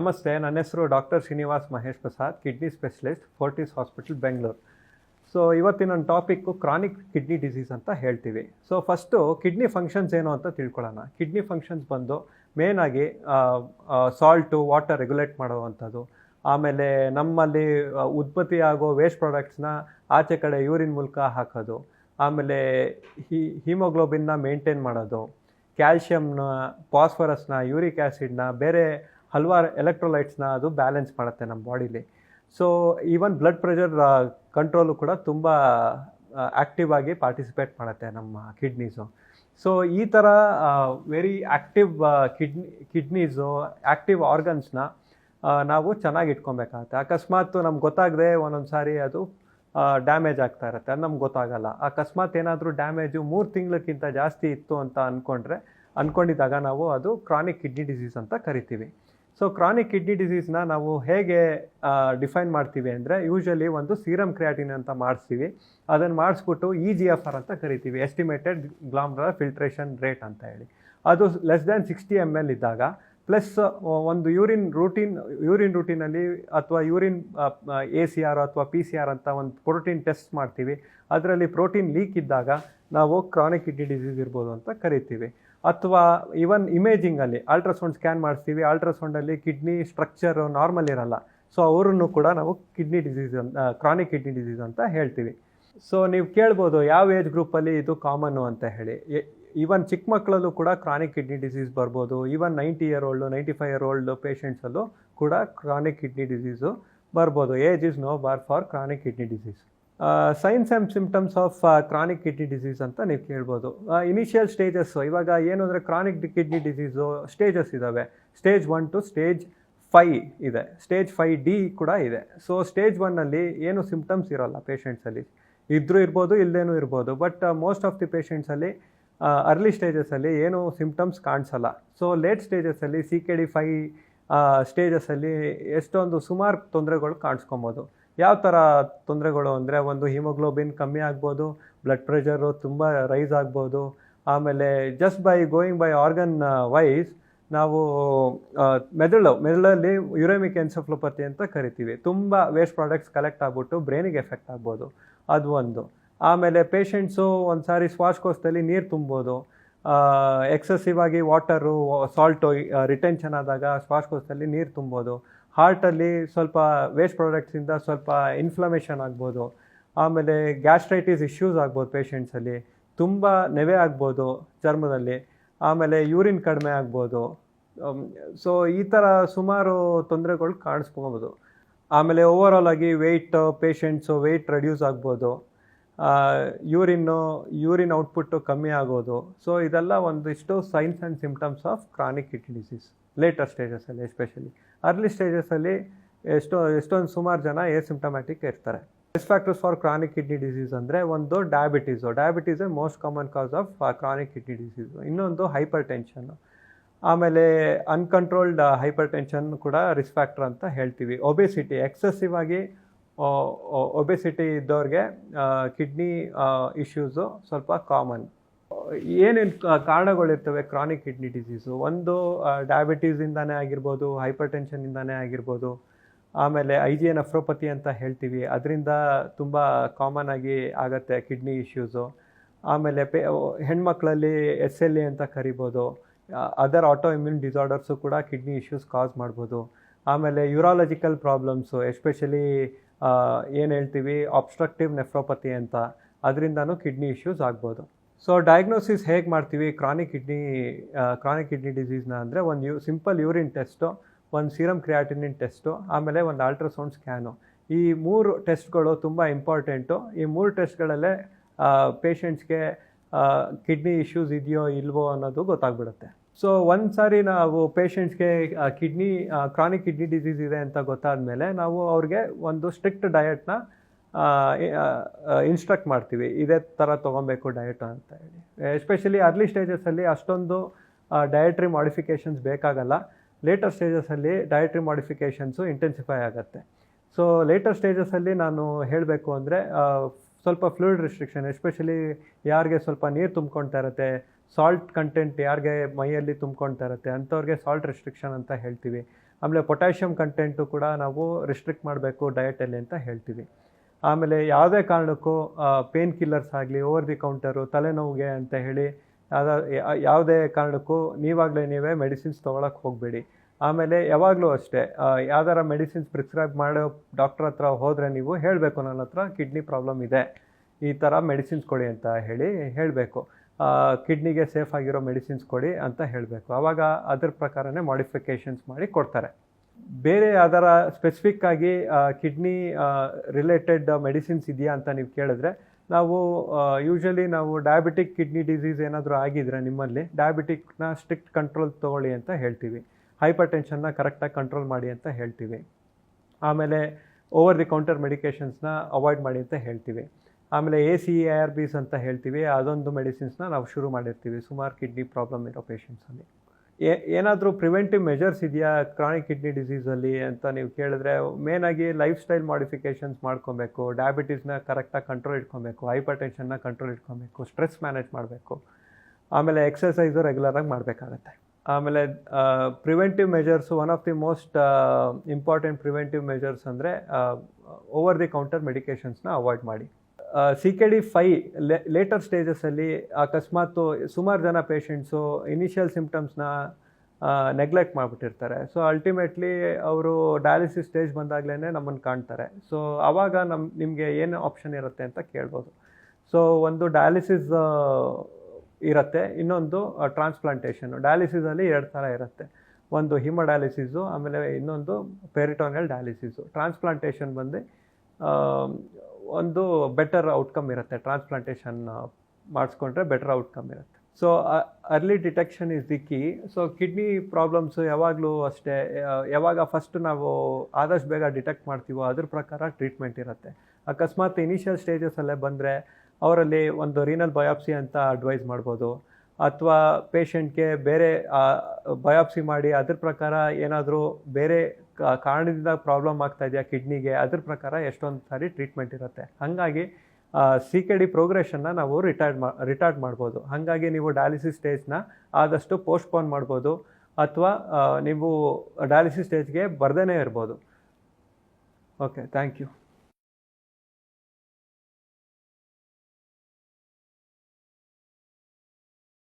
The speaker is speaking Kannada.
ನಮಸ್ತೆ, ನನ್ನ ಹೆಸರು doctor Srinivas Mahesh Prasad, kidney specialist, Fortis hospital, Bengaluru. So ಇವತ್ತಿನ ಒಂದು ಟಾಪಿಕ್ಕು ಕ್ರಾನಿಕ್ ಕಿಡ್ನಿ ಡಿಸೀಸ್ ಅಂತ ಹೇಳ್ತೀವಿ. ಸೊ ಫಸ್ಟು ಕಿಡ್ನಿ ಫಂಕ್ಷನ್ಸ್ ಏನು ಅಂತ ತಿಳ್ಕೊಳ್ಳೋಣ. ಕಿಡ್ನಿ ಫಂಕ್ಷನ್ಸ್ ಬಂದು ಮೇನಾಗಿ ಸಾಲ್ಟು ವಾಟರ್ ರೆಗ್ಯುಲೇಟ್ ಮಾಡುವಂಥದ್ದು. ಆಮೇಲೆ ನಮ್ಮಲ್ಲಿ ಉತ್ಪತ್ತಿ ಆಗೋ ವೇಸ್ಟ್ ಪ್ರಾಡಕ್ಟ್ಸ್ನ ಆಚೆ ಕಡೆ ಯೂರಿನ್ ಮೂಲಕ ಹಾಕೋದು. ಆಮೇಲೆ ಹಿ ಹಿಮೋಗ್ಲೋಬಿನ್ನ ಮೇಂಟೈನ್ ಮಾಡೋದು. ಕ್ಯಾಲ್ಶಿಯಮ್ನ ಫಾಸ್ಫರಸ್ನ ಯೂರಿಕ್ ಆ್ಯಸಿಡ್ನ ಬೇರೆ ಹಲವಾರು ಎಲೆಕ್ಟ್ರೋಲೈಟ್ಸ್ನ ಅದು ಬ್ಯಾಲೆನ್ಸ್ ಮಾಡುತ್ತೆ ನಮ್ಮ ಬಾಡಿಲಿ so even blood pressure control ಕೂಡ ತುಂಬ ಆ್ಯಕ್ಟಿವ್ ಆಗಿ ಪಾರ್ಟಿಸಿಪೇಟ್ ಮಾಡುತ್ತೆ ನಮ್ಮ ಕಿಡ್ನೀಸು ಸೊ ಈ ಥರ very active kidney kidneys active ಆರ್ಗನ್ಸ್ನ ನಾವು ಚೆನ್ನಾಗಿ ಇಟ್ಕೊಬೇಕಾಗುತ್ತೆ. ಅಕಸ್ಮಾತ್ ನಮ್ಗೆ ಗೊತ್ತಾಗದೆ ಒಂದೊಂದು ಸಾರಿ ಅದು ಡ್ಯಾಮೇಜ್ ಆಗ್ತಾ ಇರುತ್ತೆ. ಅದು ನಮ್ಗೆ ಗೊತ್ತಾಗಲ್ಲ. ಅಕಸ್ಮಾತ್ ಏನಾದರೂ ಡ್ಯಾಮೇಜು ಮೂರು ತಿಂಗಳಕ್ಕಿಂತ ಜಾಸ್ತಿ ಇತ್ತು ಅಂತ ಅಂದ್ಕೊಂಡ್ರೆ ಅಂದ್ಕೊಂಡಿದ್ದಾಗ ನಾವು ಅದು ಕ್ರಾನಿಕ್ ಕಿಡ್ನಿ ಡಿಸೀಸ್ ಅಂತ ಕರಿತೀವಿ. ಸೊ ಕ್ರಾನಿಕ್ ಕಿಡ್ನಿ ಡಿಸೀಸ್ನ ನಾವು ಹೇಗೆ ಡಿಫೈನ್ ಮಾಡ್ತೀವಿ ಅಂದರೆ ಯೂಶಲಿ ಒಂದು ಸೀರಮ್ ಕ್ರಿಯಾಟಿನ್ ಅಂತ ಮಾಡಿಸ್ತೀವಿ. ಅದನ್ನು ಮಾಡಿಸ್ಬಿಟ್ಟು ಇ ಜಿ ಎಫ್ ಆರ್ ಅಂತ ಕರಿತೀವಿ. ಎಸ್ಟಿಮೇಟೆಡ್ ಗ್ಲಾಮ್ರರ್ ಫಿಲ್ಟ್ರೇಷನ್ ರೇಟ್ ಅಂತ ಹೇಳಿ. ಅದು less than sixty M L ಇದ್ದಾಗ ಪ್ಲಸ್ ಒಂದು ಯೂರಿನ್ ರೂಟೀನ್ ಯೂರಿನ್ ರೂಟೀನಲ್ಲಿ ಅಥವಾ ಯೂರಿನ್ ಎ ಸಿ ಆರ್ ಅಥವಾ ಪಿ ಸಿ ಆರ್ ಅಂತ ಒಂದು ಪ್ರೋಟೀನ್ ಟೆಸ್ಟ್ ಮಾಡ್ತೀವಿ. ಅದರಲ್ಲಿ ಪ್ರೋಟೀನ್ ಲೀಕ್ ಇದ್ದಾಗ ನಾವು ಕ್ರಾನಿಕ್ ಕಿಡ್ನಿ ಡಿಸೀಸ್ ಇರ್ಬೋದು ಅಂತ ಕರಿತೀವಿ. ಅಥವಾ ಇವನ್ ಇಮೇಜಿಂಗಲ್ಲಿ ಅಲ್ಟ್ರಾಸೌಂಡ್ ಸ್ಕ್ಯಾನ್ ಮಾಡಿಸ್ತೀವಿ ಅಲ್ಟ್ರಾಸೌಂಡಲ್ಲಿ ಕಿಡ್ನಿ ಸ್ಟ್ರಕ್ಚರು ನಾರ್ಮಲ್ ಇರಲ್ಲ. ಸೊ ಅವರನ್ನು ಕೂಡ ನಾವು ಕಿಡ್ನಿ ಡಿಸೀಸ್ ಅಂತ ಕ್ರಾನಿಕ್ ಕಿಡ್ನಿ ಡಿಸೀಸ್ ಅಂತ ಹೇಳ್ತೀವಿ. ಸೊ ನೀವು ಕೇಳ್ಬೋದು ಯಾವ ಏಜ್ ಗ್ರೂಪಲ್ಲಿ ಇದು ಕಾಮನ್ನು ಅಂತ ಹೇಳಿ. ಈವನ್ ಚಿಕ್ಕ ಮಕ್ಕಳಲ್ಲೂ ಕೂಡ ಕ್ರಾನಿಕ್ ಕಿಡ್ನಿ ಡಿಸೀಸ್ ಬರ್ಬೋದು. Even ninety year old ninety five year old ಪೇಷಂಟ್ಸಲ್ಲೂ ಕೂಡ ಕ್ರಾನಿಕ್ ಕಿಡ್ನಿ ಡಿಸೀಸು ಬರ್ಬೋದು. Age is no bar for chronic kidney disease signs and symptoms of chronic kidney disease ಅಂತ ನೀವು ಕೇಳ್ಬೋದು. ಇನಿಷಿಯಲ್ ಸ್ಟೇಜಸ್ಸು ಇವಾಗ ಏನು ಅಂದರೆ ಕ್ರಾನಿಕ್ ಕಿಡ್ನಿ ಡಿಸೀಸು ಸ್ಟೇಜಸ್ ಇದ್ದಾವೆ stage one two stage five ಇದೆ. ಸ್ಟೇಜ್ ಫೈ ಡಿ ಕೂಡ ಇದೆ. ಸೊ ಸ್ಟೇಜ್ ಒನ್ನಲ್ಲಿ ಏನು ಸಿಮ್ಟಮ್ಸ್ ಇರೋಲ್ಲ ಪೇಷಂಟ್ಸಲ್ಲಿ ಇದ್ದರೂ ಇರ್ಬೋದು ಇಲ್ಲದೇನೂ ಇರ್ಬೋದು. ಬಟ್ ಮೋಸ್ಟ್ ಆಫ್ ದಿ ಪೇಷಂಟ್ಸಲ್ಲಿ ಅರ್ಲಿ ಸ್ಟೇಜಸಲ್ಲಿ ಏನು ಸಿಮ್ಟಮ್ಸ್ ಕಾಣಿಸಲ್ಲ. ಸೊ ಲೇಟ್ ಸ್ಟೇಜಸಲ್ಲಿ ಸಿ ಕೆ ಡಿ ಫೈ ಸ್ಟೇಜಸಲ್ಲಿ ಎಷ್ಟೊಂದು ಸುಮಾರು ತೊಂದರೆಗಳು ಕಾಣಿಸ್ಕೊಬೋದು. ಯಾವ ಥರ ತೊಂದರೆಗಳು ಅಂದರೆ ಒಂದು ಹಿಮೋಗ್ಲೋಬಿನ್ ಕಮ್ಮಿ ಆಗ್ಬೋದು ಬ್ಲಡ್ ಪ್ರೆಷರು ತುಂಬ ರೈಸ್ ಆಗ್ಬೋದು. ಆಮೇಲೆ just by going by organ wise ನಾವು ಮೆದುಳು, ಮೆದುಳಲ್ಲಿ ಯುರೇಮಿಕ್ ಎನ್ಸಫ್ಲೋಪತಿ ಅಂತ ಕರಿತೀವಿ. ತುಂಬ ವೇಸ್ಟ್ ಪ್ರಾಡಕ್ಟ್ಸ್ ಕಲೆಕ್ಟ್ ಆಗ್ಬಿಟ್ಟು ಬ್ರೈನಿಗೆ ಎಫೆಕ್ಟ್ ಆಗ್ಬೋದು. ಅದು ಒಂದು. ಆಮೇಲೆ ಪೇಷಂಟ್ಸು ಒಂದು ಸಾರಿ ಶ್ವಾಸಕೋಶದಲ್ಲಿ ನೀರು ತುಂಬೋದು. ಎಕ್ಸಸಿವ್ ಆಗಿ ವಾಟರು ಸಾಲ್ಟು ರಿಟೆನ್ಷನ್ ಆದಾಗ ಶ್ವಾಸಕೋಶದಲ್ಲಿ ನೀರು ತುಂಬೋದು. ಹಾರ್ಟಲ್ಲಿ ಸ್ವಲ್ಪ ವೇಸ್ಟ್ ಪ್ರಾಡಕ್ಟ್ಸಿಂದ ಸ್ವಲ್ಪ ಇನ್ಫ್ಲಮೇಷನ್ ಆಗ್ಬೋದು. ಆಮೇಲೆ ಗ್ಯಾಸ್ಟ್ರೈಟಿಸ್ ಇಶ್ಯೂಸ್ ಆಗ್ಬೋದು ಪೇಷಂಟ್ಸಲ್ಲಿ ತುಂಬ ನೆವೆ ಆಗ್ಬೋದು ಚರ್ಮದಲ್ಲಿ. ಆಮೇಲೆ ಯೂರಿನ್ ಕಡಿಮೆ ಆಗ್ಬೋದು. ಸೊ ಈ ಥರ ಸುಮಾರು ತೊಂದರೆಗಳು ಕಾಣಿಸ್ಕೊಬೋದು. ಆಮೇಲೆ ಓವರಾಲ್ ಆಗಿ ವೆಯ್ಟ್ ಪೇಷಂಟ್ಸು ವೆಯ್ಟ್ ರೆಡ್ಯೂಸ್ ಆಗ್ಬೋದು. ಯೂರಿನ್ನು ಯೂರಿನ್ ಔಟ್ಪುಟ್ಟು ಕಮ್ಮಿ ಆಗೋದು. ಸೊ ಇದೆಲ್ಲ ಒಂದಿಷ್ಟು signs and symptoms of chronic kidney disease later ಸ್ಟೇಜಸಲ್ಲಿ especially early ಸ್ಟೇಜಸಲ್ಲಿ ಎಷ್ಟೋ, ಎಷ್ಟೊಂದು ಸುಮಾರು ಜನ ಏ ಸಿಂಪ್ಟಮ್ಯಾಟಿಕ್ ಇರ್ತಾರೆ. Risk factors for chronic kidney disease ಅಂದರೆ ಒಂದು diabetes diabetes most common cause of chronic kidney disease ಇನ್ನೊಂದು ಹೈಪರ್ ಟೆನ್ಷನ್ನು ಆಮೇಲೆ ಅನ್ಕಂಟ್ರೋಲ್ಡ್ ಹೈಪರ್ ಟೆನ್ಷನ್ ಕೂಡ ರಿಸ್ಕ್ ಫ್ಯಾಕ್ಟರ್ ಅಂತ ಹೇಳ್ತೀವಿ. ಒಬೆಸಿಟಿ ಎಕ್ಸೆಸಿವ್ ಆಗಿ ಒಬೆಸಿಟಿ ಇದ್ದವ್ರಿಗೆ ಕಿಡ್ನಿ ಇಶ್ಯೂಸು ಸ್ವಲ್ಪ ಕಾಮನ್ ಏನೇನು ಕಾರಣಗಳಿರ್ತವೆ ಕ್ರಾನಿಕ್ ಕಿಡ್ನಿ ಡಿಸೀಸು ಒಂದು ಡಯಾಬಿಟೀಸಿಂದಾನೇ ಆಗಿರ್ಬೋದು ಹೈಪರ್ ಟೆನ್ಷನ್ನಿಂದಾನೇ ಆಗಿರ್ಬೋದು, ಆಮೇಲೆ ಐ ಜಿ ನಫ್ರೋಪತಿ ಅಂತ ಹೇಳ್ತೀವಿ. ಅದರಿಂದ ತುಂಬ ಕಾಮನ್ ಆಗಿ ಆಗತ್ತೆ ಕಿಡ್ನಿ ಇಶ್ಯೂಸು ಆಮೇಲೆ ಪೇ ಹೆಣ್ಮಕ್ಳಲ್ಲಿ ಎಸ್ ಎಲ್ ಎ ಅಂತ ಕರಿಬೋದು ಅದರ್ ಆಟೋ ಇಮ್ಯೂನ್ ಡಿಸಾರ್ಡರ್ಸು ಕೂಡ ಕಿಡ್ನಿ ಇಶ್ಯೂಸ್ ಕಾಸ್ ಮಾಡ್ಬೋದು. ಆಮೇಲೆ ಯೂರಾಲಜಿಕಲ್ ಪ್ರಾಬ್ಲಮ್ಸು ಎಸ್ಪೆಷಲಿ ಏನು ಹೇಳ್ತೀವಿ ಆಬ್ಸ್ಟ್ರಕ್ಟಿವ್ ನೆಫ್ರೋಪತಿ ಅಂತ. ಅದರಿಂದನೂ ಕಿಡ್ನಿ ಇಶ್ಯೂಸ್ ಆಗ್ಬೋದು. ಸೊ ಡಯಾಗ್ನೋಸಿಸ್ ಹೇಗೆ ಮಾಡ್ತೀವಿ? ಕ್ರಾನಿಕ್ ಕಿಡ್ನಿ ಕ್ರಾನಿಕ್ ಕಿಡ್ನಿ ಡಿಸೀಸ್ನ ಅಂದರೆ ಒಂದು ಯು ಸಿಂಪಲ್ ಯೂರಿನ್ ಟೆಸ್ಟು ಒಂದು ಸೀರಮ್ ಕ್ರಿಯಾಟಿನಿನ್ ಟೆಸ್ಟು ಆಮೇಲೆ ಒಂದು ಅಲ್ಟ್ರಾಸೌಂಡ್ ಸ್ಕ್ಯಾನು ಈ ಮೂರು ಟೆಸ್ಟ್ಗಳು ತುಂಬ ಇಂಪಾರ್ಟೆಂಟು ಈ ಮೂರು ಟೆಸ್ಟ್ಗಳಲ್ಲೇ ಪೇಷಂಟ್ಸ್ಗೆ ಕಿಡ್ನಿ ಇಶ್ಯೂಸ್ ಇದೆಯೋ ಇಲ್ವೋ ಅನ್ನೋದು ಗೊತ್ತಾಗ್ಬಿಡುತ್ತೆ. ಸೊ ಒಂದು ಸಾರಿ ನಾವು ಪೇಷಂಟ್ಸ್ಗೆ ಕಿಡ್ನಿ ಕ್ರಾನಿಕ್ ಕಿಡ್ನಿ ಡಿಸೀಸ್ ಇದೆ ಅಂತ ಗೊತ್ತಾದ ಮೇಲೆ ನಾವು ಅವ್ರಿಗೆ ಒಂದು ಸ್ಟ್ರಿಕ್ಟ್ ಡಯಟ್ನ ಇನ್ಸ್ಟ್ರಕ್ಟ್ ಮಾಡ್ತೀವಿ. ಇದೇ ಥರ ತೊಗೊಬೇಕು ಡಯಟ್ ಅಂತ ಹೇಳಿ. ಎಸ್ಪೆಷಲಿ ಅರ್ಲಿ ಸ್ಟೇಜಸಲ್ಲಿ ಅಷ್ಟೊಂದು ಡಯಟ್ರಿ ಮಾಡಿಫಿಕೇಷನ್ಸ್ ಬೇಕಾಗಲ್ಲ. ಲೇಟರ್ ಸ್ಟೇಜಸಲ್ಲಿ ಡಯಟ್ರಿ ಮಾಡಿಫಿಕೇಷನ್ಸು ಇಂಟೆನ್ಸಿಫೈ ಆಗುತ್ತೆ. ಸೊ ಲೇಟರ್ ಸ್ಟೇಜಸಲ್ಲಿ ನಾನು ಹೇಳಬೇಕು ಅಂದರೆ ಸ್ವಲ್ಪ ಫ್ಲೂಯಿಡ್ ರಿಸ್ಟ್ರಿಕ್ಷನ್ ಎಸ್ಪೆಷಲಿ ಯಾರಿಗೆ ಸ್ವಲ್ಪ ನೀರು ತುಂಬ್ಕೊಳ್ತಾ ಇರುತ್ತೆ ಸಾಲ್ಟ್ ಕಂಟೆಂಟ್ ಯಾರಿಗೆ ಮೈಯಲ್ಲಿ ತುಂಬ್ಕೊಳ್ತಾ ಇರುತ್ತೆ, ಅಂಥವ್ರಿಗೆ ಸಾಲ್ಟ್ ರೆಸ್ಟ್ರಿಕ್ಷನ್ ಅಂತ ಹೇಳ್ತೀವಿ. ಆಮೇಲೆ ಪೊಟ್ಯಾಷಿಯಮ್ ಕಂಟೆಂಟು ಕೂಡ ನಾವು ರಿಸ್ಟ್ರಿಕ್ಟ್ ಮಾಡಬೇಕು ಡಯಟಲ್ಲಿ ಅಂತ ಹೇಳ್ತೀವಿ. ಆಮೇಲೆ ಯಾವುದೇ ಕಾರಣಕ್ಕೂ ಪೇನ್ ಕಿಲ್ಲರ್ಸ್ ಆಗಲಿ ಓವರ್ ದಿ ಕೌಂಟರು ತಲೆನೋವಿಗೆ ಅಂತ ಹೇಳಿ ಯಾವ್ದ ಕಾರಣಕ್ಕೂ ನೀವಾಗಲೇ ನೀವೇ ಮೆಡಿಸಿನ್ಸ್ ತೊಗೊಳಕ್ಕೆ ಹೋಗಬೇಡಿ. ಆಮೇಲೆ ಯಾವಾಗಲೂ ಅಷ್ಟೇ ಯಾವ್ದಾರ ಮೆಡಿಸಿನ್ಸ್ ಪ್ರಿಸ್ಕ್ರೈಬ್ ಮಾಡೋ ಡಾಕ್ಟ್ರ್ ಹತ್ರ ಹೋದರೆ ನೀವು ಹೇಳಬೇಕು ನನ್ನ ಹತ್ರ ಕಿಡ್ನಿ ಪ್ರಾಬ್ಲಮ್ ಇದೆ, ಈ ಥರ ಮೆಡಿಸಿನ್ಸ್ ಕೊಡಿ ಅಂತ ಹೇಳಿ ಹೇಳಬೇಕು. ಕಿಡ್ನಿಗೆ ಸೇಫ್ ಆಗಿರೋ ಮೆಡಿಸಿನ್ಸ್ ಕೊಡಿ ಅಂತ ಹೇಳಬೇಕು. ಆವಾಗ ಅದ್ರ ಪ್ರಕಾರನೇ ಮಾಡಿಫಿಕೇಷನ್ಸ್ ಮಾಡಿ ಕೊಡ್ತಾರೆ. ಬೇರೆ ಅದರ ಸ್ಪೆಸಿಫಿಕ್ ಆಗಿ ಕಿಡ್ನಿ ರಿಲೇಟೆಡ್ ಮೆಡಿಸಿನ್ಸ್ ಇದೆಯಾ ಅಂತ ನೀವು ಕೇಳಿದ್ರೆ, ನಾವು ಯೂಶಲಿ ನಾವು ಡಯಾಬಿಟಿಕ್ ಕಿಡ್ನಿ ಡಿಸೀಸ್ ಏನಾದರೂ ಆಗಿದ್ರೆ ನಿಮ್ಮಲ್ಲಿ ಡಯಾಬಿಟಿಕ್ನ ಸ್ಟ್ರಿಕ್ಟ್ ಕಂಟ್ರೋಲ್ ತೊಗೊಳ್ಳಿ ಅಂತ ಹೇಳ್ತೀವಿ. ಹೈಪರ್ ಟೆನ್ಷನ್ನ ಕರೆಕ್ಟಾಗಿ ಕಂಟ್ರೋಲ್ ಮಾಡಿ ಅಂತ ಹೇಳ್ತೀವಿ. ಆಮೇಲೆ ಓವರ್ ದಿ ಕೌಂಟರ್ ಮೆಡಿಕೇಷನ್ಸ್ನ ಅವಾಯ್ಡ್ ಮಾಡಿ ಅಂತ ಹೇಳ್ತೀವಿ. ಆಮೇಲೆ ಎ ಸಿ ಎ ಆರ್ ಬಿಸ್ ಅಂತ ಹೇಳ್ತೀವಿ. ಅದೊಂದು ಮೆಡಿಸಿನ್ಸ್ನ ನಾವು ಶುರು ಮಾಡಿರ್ತೀವಿ ಸುಮಾರು ಕಿಡ್ನಿ ಪ್ರಾಬ್ಲಮ್ ಇರೋ ಪೇಷಂಟ್ಸಲ್ಲಿ ಏನಾದರೂ ಪ್ರಿವೆಂಟಿವ್ ಮೆಜರ್ಸ್ ಇದೆಯಾ ಕ್ರಾನಿಕ್ ಕಿಡ್ನಿ ಡಿಸೀಸಲ್ಲಿ ಅಂತ ನೀವು ಕೇಳಿದ್ರೆ ಮೇನಾಗಿ ಲೈಫ್ ಸ್ಟೈಲ್ ಮಾಡಿಫಿಕೇಷನ್ಸ್ ಮಾಡ್ಕೊಬೇಕು ಡಯಾಬಿಟೀಸ್ನ ಕರೆಕ್ಟಾಗಿ ಕಂಟ್ರೋಲ್ ಇಟ್ಕೊಬೇಕು ಹೈಪರ್ ಟೆನ್ಷನ್ನ ಕಂಟ್ರೋಲ್ ಇಟ್ಕೊಬೇಕು ಸ್ಟ್ರೆಸ್ ಮ್ಯಾನೇಜ್ ಮಾಡಬೇಕು, ಆಮೇಲೆ ಎಕ್ಸಸೈಸು ರೆಗ್ಯುಲರಾಗಿ ಮಾಡಬೇಕಾಗತ್ತೆ. ಆಮೇಲೆ preventive measures one of the most important preventive measures ಅಂದರೆ ಓವರ್ ದಿ ಕೌಂಟರ್ ಮೆಡಿಕೇಷನ್ಸ್ನ ಅವಾಯ್ಡ್ ಮಾಡಿ. C K D five later ಸ್ಟೇಜಸಲ್ಲಿ ಅಕಸ್ಮಾತು ಸುಮಾರು ಜನ ಪೇಷಂಟ್ಸು ಇನಿಷಿಯಲ್ ಸಿಂಪ್ಟಮ್ಸ್ನ ನೆಗ್ಲೆಕ್ಟ್ ಮಾಡಿಬಿಟ್ಟಿರ್ತಾರೆ. ಸೊ ಅಲ್ಟಿಮೇಟ್ಲಿ ಅವರು ಡಯಾಲಿಸಿಸ್ ಸ್ಟೇಜ್ ಬಂದಾಗಲೇ ನಮ್ಮನ್ನು ಕಾಣ್ತಾರೆ. ಸೊ ಆವಾಗ ನಮ್ಮ ನಿಮಗೆ ಏನು ಆಪ್ಷನ್ ಇರುತ್ತೆ ಅಂತ ಕೇಳ್ಬೋದು. ಸೊ ಒಂದು ಡಯಾಲಿಸಿಸ್ ಇರುತ್ತೆ. ಇನ್ನೊಂದು ಟ್ರಾನ್ಸ್ಪ್ಲಾಂಟೇಷನ್ ಡಯಾಲಿಸಿಸಲ್ಲಿ ಎರಡು ಥರ ಇರುತ್ತೆ. ಒಂದು ಹಿಮೋಡಯಾಲಿಸಿಸು ಆಮೇಲೆ ಇನ್ನೊಂದು ಪೆರಿಟೋನಿಯಲ್ ಡಯಾಲಿಸಿಸು ಟ್ರಾನ್ಸ್ಪ್ಲಾಂಟೇಷನ್ ಬಂದು ಒಂದು ಬೆಟರ್ ಔಟ್ಕಮ್ ಇರುತ್ತೆ. ಟ್ರಾನ್ಸ್ಪ್ಲಾಂಟೇಷನ್ ಮಾಡಿಸ್ಕೊಂಡ್ರೆ ಬೆಟರ್ ಔಟ್ಕಮ್ ಇರುತ್ತೆ. So early detection is the key so kidney problems ಯಾವಾಗಲೂ ಅಷ್ಟೇ ಯಾವಾಗ ಫಸ್ಟ್ ನಾವು ಆದಷ್ಟು ಬೇಗ ಡಿಟೆಕ್ಟ್ ಮಾಡ್ತೀವೋ ಅದ್ರ ಪ್ರಕಾರ ಟ್ರೀಟ್ಮೆಂಟ್ ಇರುತ್ತೆ. ಅಕಸ್ಮಾತ್ ಇನಿಷಿಯಲ್ ಸ್ಟೇಜಸಲ್ಲೇ ಬಂದರೆ ಅವರಲ್ಲಿ ಒಂದು ರೀನಲ್ ಬಯಾಪ್ಸಿ ಅಂತ ಅಡ್ವೈಸ್ ಮಾಡ್ಬೋದು. ಅಥವಾ ಪೇಷಂಟ್ಗೆ ಬೇರೆ ಬಯಾಪ್ಸಿ ಮಾಡಿ ಅದ್ರ ಪ್ರಕಾರ ಏನಾದರೂ ಬೇರೆ ಕಾರಣದಿಂದ ಪ್ರಾಬ್ಲಮ್ ಆಗ್ತಾ ಇದೆಯಾ ಕಿಡ್ನಿಗೆ ಅದ್ರ ಪ್ರಕಾರ ಎಷ್ಟೊಂದು ಸಾರಿ ಟ್ರೀಟ್ಮೆಂಟ್ ಇರುತ್ತೆ. ಹಾಗಾಗಿ ಸಿ ಕೆ ಡಿ ಪ್ರೋಗ್ರೆಷನ್ನ ನಾವು ರಿಟೈರ್ಡ್ ಮಾ ರಿಟೈರ್ಡ್ ಮಾಡ್ಬೋದು. ಹಾಗಾಗಿ ನೀವು ಡಯಾಲಿಸಿಸ್ ಸ್ಟೇಜ್ನ ಆದಷ್ಟು ಪೋಸ್ಟ್ಪೋನ್ ಮಾಡ್ಬೋದು. ಅಥವಾ ನೀವು ಡಯಾಲಿಸಿಸ್ ಸ್ಟೇಜ್ಗೆ ಬರ್ದೇ ಇರ್ಬೋದು. Okay thank you